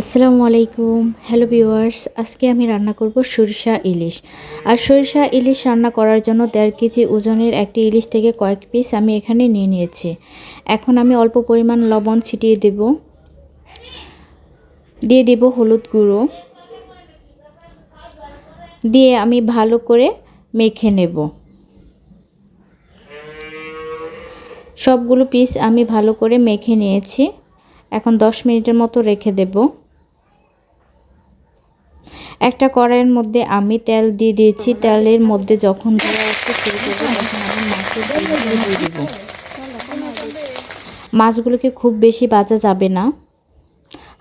আসসালামু আলাইকুম। Hello viewers আজকে আমি রান্না করব সরিষা ইলিশ। আর সরিষা ইলিশ রান্না করার জন্য দেড় কেজি ওজনের একটি ইলিশ থেকে কয়েক পিস আমি এখানে নিয়ে নিয়েছি। এখন আমি অল্প পরিমাণ লবণ ছিটিয়ে দেব। দিয়ে দেব হলুদ গুঁড়ো। দিয়ে আমি ভালো করে মেখে নেব। সবগুলো পিস আমি ভালো করে মেখে নিয়েছি। এখন দশ মিনিটের মতো রেখে দেব। একটা কড়াইয়ের মধ্যে আমি তেল দিয়ে দিয়েছি। তেলের মধ্যে যখন মাছগুলোকে খুব বেশি বাজা যাবে না।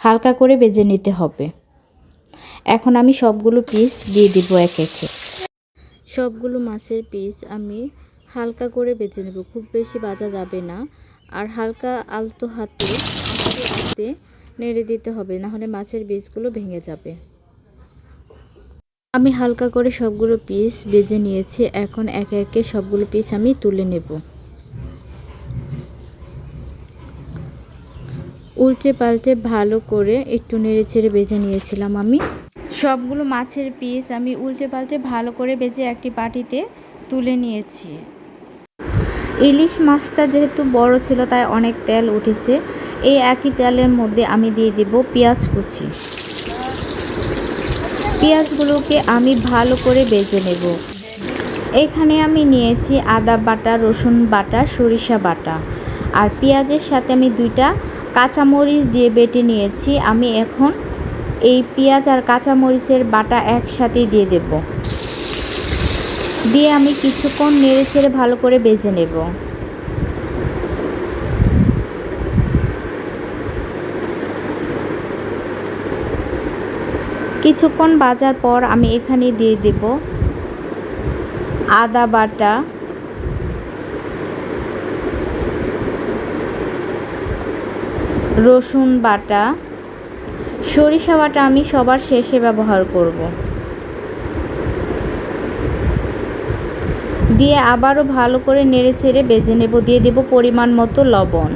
হালকা করে বেজে নিতে হবে। এখন আমি সবগুলো পিস দিয়ে দিব এক একে। সবগুলো মাছের পিস আমি হালকা করে বেজে নেব, খুব বেশি বাজা যাবে না। আর হালকা আলতো হাতে নেড়ে দিতে হবে, নাহলে মাছের বীজগুলো ভেঙে যাবে। আমি হালকা করে সবগুলো পিস বেজে নিয়েছি, এখন একে একে সবগুলো পিস আমি তুলে নেব। উল্টে পাল্টে ভালো করে একটু নেড়ে ছেড়ে বেজে নিয়েছিলাম আমি। সবগুলো মাছের পিস আমি উল্টে পাল্টে ভালো করে বেজে একটি পাটিতে তুলে নিয়েছি। ইলিশ মাছটা যেহেতু বড় ছিল, তাই অনেক তেল উঠেছে। এই একই তেলের মধ্যে আমি দিয়ে দেব পেঁয়াজ কুচি। পেঁয়াজগুলোকে আমি ভালো করে বেজে নেব। এখানে আমি নিয়েছি আদা বাটা, রসুন বাটা, সরিষা বাটা। আর পেঁয়াজের সাথে আমি দুইটা কাঁচামরিচ দিয়ে বেটে নিয়েছি। আমি এখন এই পেঁয়াজ আর কাঁচামরিচের বাটা একসাথেই দিয়ে দেব। দিয়ে আমি কিছুক্ষণ নেড়ে ছেড়ে ভালো করে বেজে নেব। কিছুক্ষণ বাজার পর আমি এখানে দিয়ে দেব আদা বাটা। রসুন বাটা। সরিষা বাটা আমি সবার শেষে ব্যবহার করব। দিয়ে আবারও ভালো করে নেড়ে ছেড়ে বেজে নেব, দিয়ে দেব পরিমাণ মতো লবণ।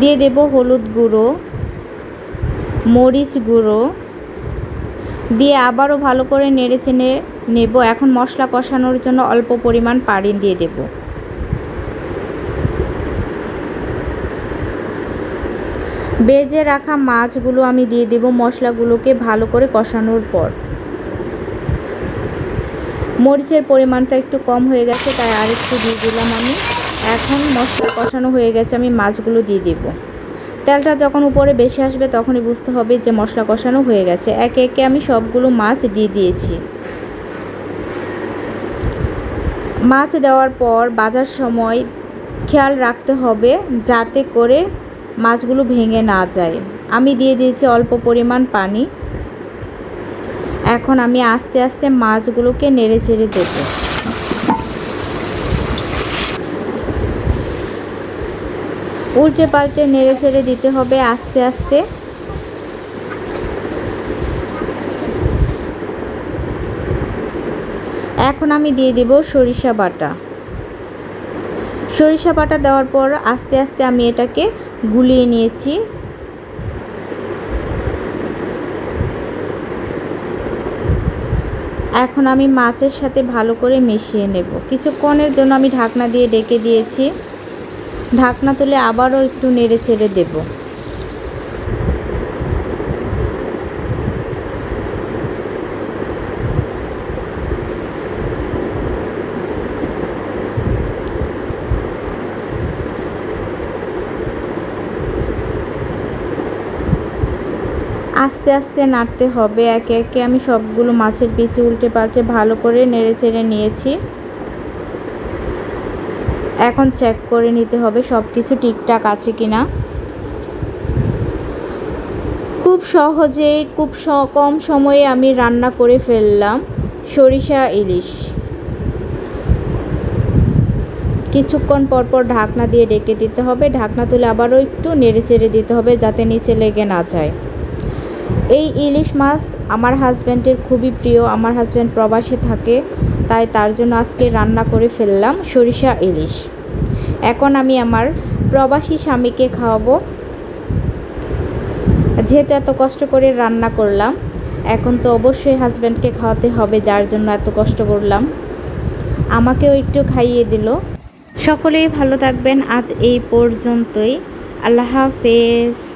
দিয়ে দেব হলুদ গুঁড়ো, মরিচ গুঁড়ো, দিয়ে আবারও ভালো করে নেড়ে চেড়ে নেব। এখন মশলা কষানোর জন্য অল্প পরিমাণ পানি দিয়ে দেব। বেজে রাখা মাছগুলো আমি দিয়ে দেব মশলাগুলোকে ভালো করে কষানোর পর। মরিচের পরিমাণটা একটু কম হয়ে গেছে, তাই আরেকটু দিয়ে দিলাম আমি। এখন মশলা কষানো হয়ে গেছে, আমি মাছগুলো দিয়ে দেব। তেলটা যখন উপরে বেশি আসবে তখনই বুঝতে হবে যে মশলা কষানো হয়ে গেছে। একে একে আমি সবগুলো মাছ দিয়ে দিয়েছি। মাছ দেওয়ার পর বাজার সময় খেয়াল রাখতে হবে যাতে করে মাছগুলো ভেঙে না যায়। আমি দিয়ে দিয়েছি অল্প পরিমাণ পানি। এখন আমি আস্তে আস্তে মাছগুলোকে নেড়ে চেড়ে দেবো। উল্টে পাল্টে নেড়ে ছেড়ে দিতে হবে আস্তে আস্তে। এখন আমি দিয়ে দেব সরিষা বাটা। সরিষা বাটা দেওয়ার পর আস্তে আস্তে আমি এটাকে গুলিয়ে নিয়েছি। এখন আমি মাছের সাথে ভালো করে মিশিয়ে নেব। কিছুক্ষণের জন্য আমি ঢাকনা দিয়ে ডেকে দিয়েছি। ঢাকনা তুলে আবারও একটু নেড়ে চেড়ে দেব। আস্তে আস্তে নাড়তে হবে। একে একে আমি সবগুলো মাছের পিসে উল্টে পাল্টে ভালো করে নেড়ে চেড়ে নিয়েছি। এখন চেক করে নিতে হবে সব কিছু ঠিকঠাক আছে কি না খুব সহজেই, খুব কম সময়ে আমি রান্না করে ফেললাম সরিষা, ইলিশ। কিছুক্ষণ পরপর ঢাকনা দিয়ে ডেকে দিতে হবে, ঢাকনা তুলে আবারও একটু নেড়ে চেড়ে দিতে হবে যাতে নিচে লেগে না যায়। এই ইলিশ মাছ আমার হাজব্যান্ডের খুবই প্রিয়। আমার হাজব্যান্ড প্রবাসে থাকে, তাই তার জন্য আজকে রান্না করে ফেললাম সরিষা ইলিশ। এখন আমি আমার প্রবাসী স্বামীকে খাওয়াবো। যেহেতু এত কষ্ট করে রান্না করলাম, এখন তো অবশ্যই হাজব্যান্ডকে খাওয়াতে হবে, যার জন্য এত কষ্ট করলাম। আমাকেও একটু খাইয়ে দিল। সকলেই ভালো থাকবেন। আজ এই পর্যন্তই। আল্লাহ হাফেজ।